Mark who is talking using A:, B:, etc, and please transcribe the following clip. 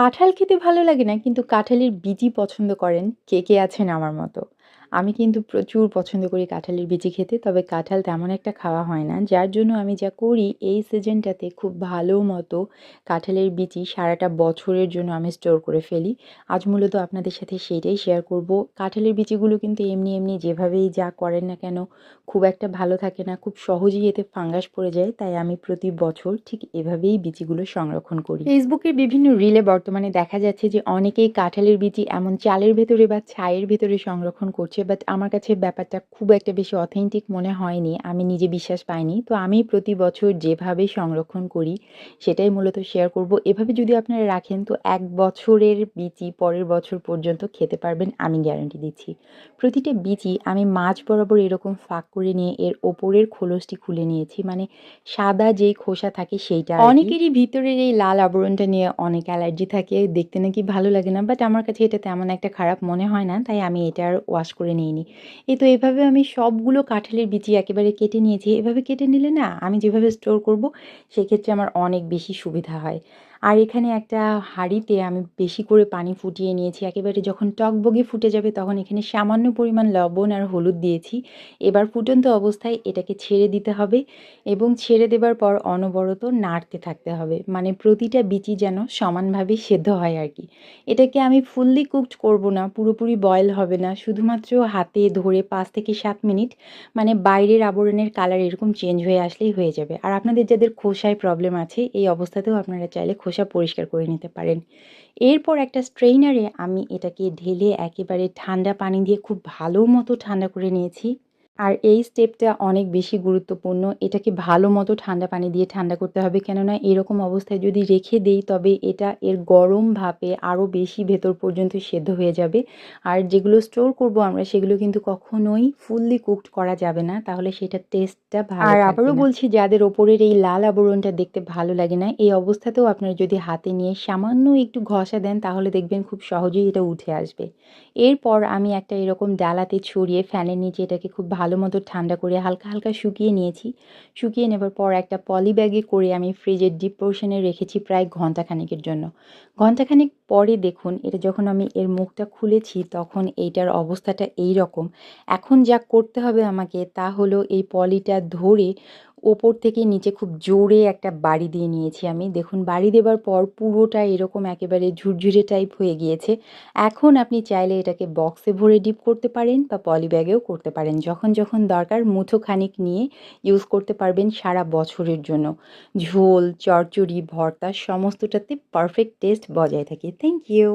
A: কাঁঠাল খেতে ভালো লাগে না, কিন্তু কাঁঠালের বিজি পছন্দ করেন কে কে আছেন আমার মতো। আমি কিন্তু প্রচুর পছন্দ করি কাঁঠালের বিচি খেতে, তবে কাঁঠাল তেমন একটা খাওয়া হয় না। যার জন্য আমি যা করি, এই সিজনটাতে খুব ভালো মতো কাঁঠালের বিচি সারাটা বছরের জন্য আমি স্টোর করে ফেলি। আজ মূলত আপনাদের সাথে সেটাই শেয়ার করব। কাঁঠালের বিচিগুলো কিন্তু এমনি এমনি যেভাবেই যা করেন না কেন, খুব একটা ভালো থাকে না, খুব সহজেই এতে ফাঙ্গাস পড়ে যায়, তাই আমি প্রতি বছর ঠিক এভাবেই বিচিগুলো সংরক্ষণ করি। ফেসবুকের বিভিন্ন রিলে বর্তমানে দেখা যাচ্ছে যে, অনেকেই কাঁঠালের বিচি এমন চালের ভেতরে বা ছাইয়ের ভেতরে সংরক্ষণ করছে বাট আমার কাছে ব্যাপারটা খুব একটা বেশি অথেন্টিক মনে হয়নি। আমি নিজে বিশ্বাস পাইনি। তো আমি প্রতি বছর যেভাবে সংরক্ষণ করি, সেটাই মূলত শেয়ার করব। এভাবে যদি আপনারা রাখেন, তো এক বছরের বিচি পরের বছর পর্যন্ত খেতে পারবেন, আমি গ্যারান্টি দিচ্ছি। প্রতিটা বিচি আমি মাছ বরাবর এরকম ফাঁক করে নিয়ে এর ওপরের খোলসটি খুলে নিয়েছি। মানে সাদা যেই খোসা থাকে, সেইটা অনেকেরই ভিতরের এই লাল আবরণটা নিয়ে অনেক অ্যালার্জি থাকে। দেখতে নাকি ভালো লাগে না বাট আমার কাছে এটা তেমন একটা খারাপ মনে হয় না, তাই আমি এটা আর ওয়াশ করে নিইনি। এই তো এভাবে আমি সবগুলো কাঁঠালের বিচি একেবারে কেটে নিয়েছি। এভাবে কেটে নিলে না আমি যেভাবে স্টোর করব, সেক্ষেত্রে আমার অনেক বেশি সুবিধা হয়। আর এখানে একটা হাঁড়িতে আমি বেশি করে পানি ফুটিয়ে নিয়েছি। একেবারে যখন টকবগে ফুটে যাবে তখন এখানে সামান্য পরিমাণ লবণ আর হলুদ দিয়েছি। এবার ফুটন্ত অবস্থায় এটাকে ছেড়ে দিতে হবে এবং ছেড়ে দেবার পর অনবরত নাড়তে থাকতে হবে। মানে প্রতিটা বিচি যেন সমানভাবে সেদ্ধ হয় আর কি। এটাকে আমি ফুললি কুকড করব না, পুরোপুরি বয়েল হবে না। শুধুমাত্র হাতে ধরে পাঁচ থেকে সাত মিনিট মানে বাইরের আবরণের কালার এরকম চেঞ্জ হয়ে আসলেই হয়ে যাবে। আর আপনাদের যাদের খোসায় প্রবলেম আছে, এই অবস্থাতেও আপনারা চাইলে খোসা পরিষ্কার করে নিতে পারেন। এরপর একটা স্ট্রেইনারে আমি এটাকে ঢেলে একেবারে ঠান্ডা পানি দিয়ে খুব ভালো মতো ঠান্ডা করে নিয়েছি। আর এই স্টেপটা অনেক বেশি গুরুত্বপূর্ণ। এটাকে ভালো মতো ঠান্ডা পানি দিয়ে ঠান্ডা করতে হবে। কেননা এরকম অবস্থায় যদি রেখে দেই তবে এটা এর গরম ভাপে আরও বেশি ভেতর পর্যন্ত সেদ্ধ হয়ে যাবে। আর যেগুলো স্টোর করব আমরা সেগুলো কিন্তু কখনোই ফুললি কুকড করা যাবে না। তাহলে সেটা টেস্টটা ভালো আর আবারও বলছি যাদের ওপরের এই লাল আবরণটা দেখতে ভালো লাগে না এই অবস্থাতেও আপনারা যদি হাতে নিয়ে সামান্য একটু ঘষা দেন তাহলে দেখবেন খুব সহজেই এটা উঠে আসবে। এরপর আমি একটা এরকম ডালাতে ছড়িয়ে ফ্যানের নিচে এটাকে খুব ভালো মতো ঠান্ডা করে হালকা হালকা শুকিয়ে নিয়েছি। শুকিয়ে নেবার পর একটা পলি ব্যাগে করে আমি ফ্রিজের ডিপ পোর্শনে রেখেছি প্রায় ঘন্টাখানেকের জন্য। ঘন্টাখানেক পরে দেখুন, এটা যখন আমি এর মুখটা খুলেছি তখন এইটার অবস্থাটা এই রকম এখন যা করতে হবে আমাকে তা হলো এই পলিটা ধরে ওপর থেকে নিচে খুব জোরে একটা বাড়ি দিয়ে নিয়েছি আমি। দেখুন, বাড়ি দেবার পর পুরোটা এরকম একেবারে ঝুরঝুরে টাইপ হয়ে গিয়েছে। এখন আপনি চাইলে এটাকে বক্সে ভরে ডিপ করতে পারেন বা পলি ব্যাগেও করতে পারেন। যখন যখন দরকার মুঠো খানিক নিয়ে ইউজ করতে পারবেন সারা বছরের জন্য। ঝোল চচ্চড়ি ভর্তা, সমস্তটাতে পারফেক্ট টেস্ট বজায় থাকে। Thank you